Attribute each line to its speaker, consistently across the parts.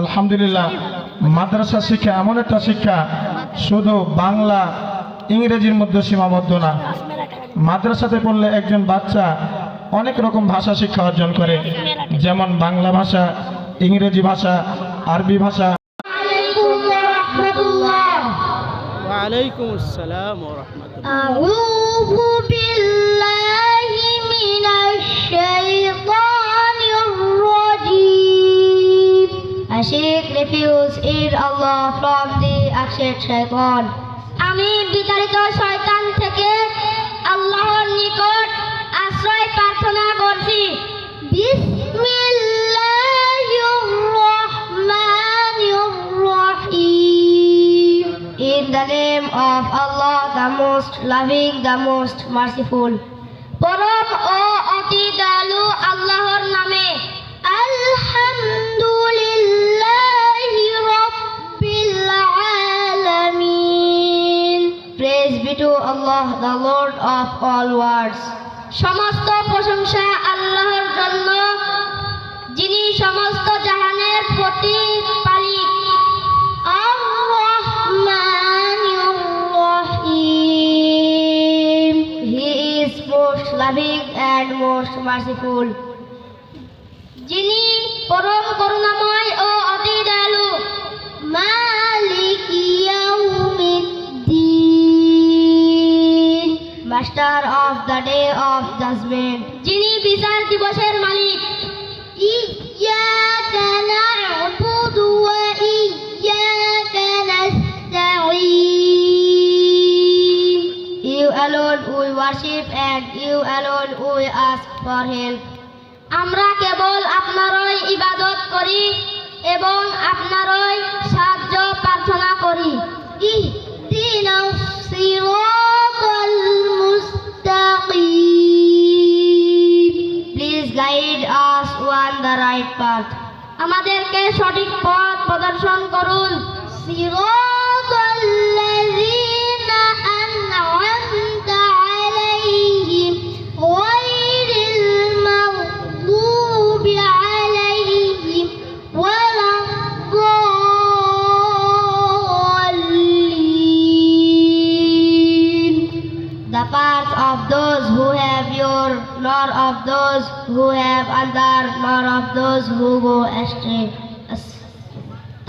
Speaker 1: আলহামদুলিল্লাহ মাদ্রাসা শিক্ষা এমন একটা শিক্ষা শুধু বাংলা ইংরেজির মধ্যে সীমাবদ্ধ না। মাদ্রাসাতে পড়লে একজন বাচ্চা অনেক রকম ভাষা শিক্ষা অর্জন করে যেমন বাংলা ভাষা ইংরেজি ভাষা আরবি ভাষা।
Speaker 2: আলাইকুম আসসালাম
Speaker 3: Seek refuge in Allah from the accept shaitan আমি বিতাড়িত শয়তান থেকে আল্লাহর নিকট আশ্রয় প্রার্থনা করছি বিসমিল্লাহির রহমানির রহিম In the name of Allah, the most loving, the most merciful. পরম ও অতি দয়ালু আল্লাহর নামে Praise be to Allah, the Lord of all worlds. সমস্ত প্রশংসা আল্লাহর জন্য যিনি সমস্ত জাহানের প্রতিপালিক He is most loving and most merciful. যিনি পরম master of the day of judgement যিনি বিচার দিবসের মালিক إياك نعبد وإياك نستعين You alone we worship and you alone we ask for help আমরা কেবল আপনারই ইবাদত guide us on the right path আমাদেরকে সঠিক পথ প্রদর্শন করুন। সিরাতাল্লাযীনা path of those who have your, nor of those who have under, nor of those who go astray.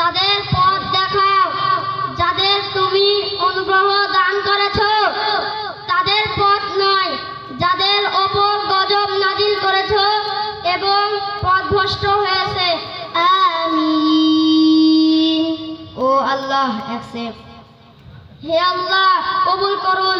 Speaker 3: তাদের পথ দেখাও যাদের তুমি অনুগ্রহ দান করেছ। তাদের পথ নয় যাদের ওপর গজব নাজিল করেছ এবং পথভ্রষ্ট হয়েছে। ও আল্লাহ হে আল্লাহ কবুল করুন।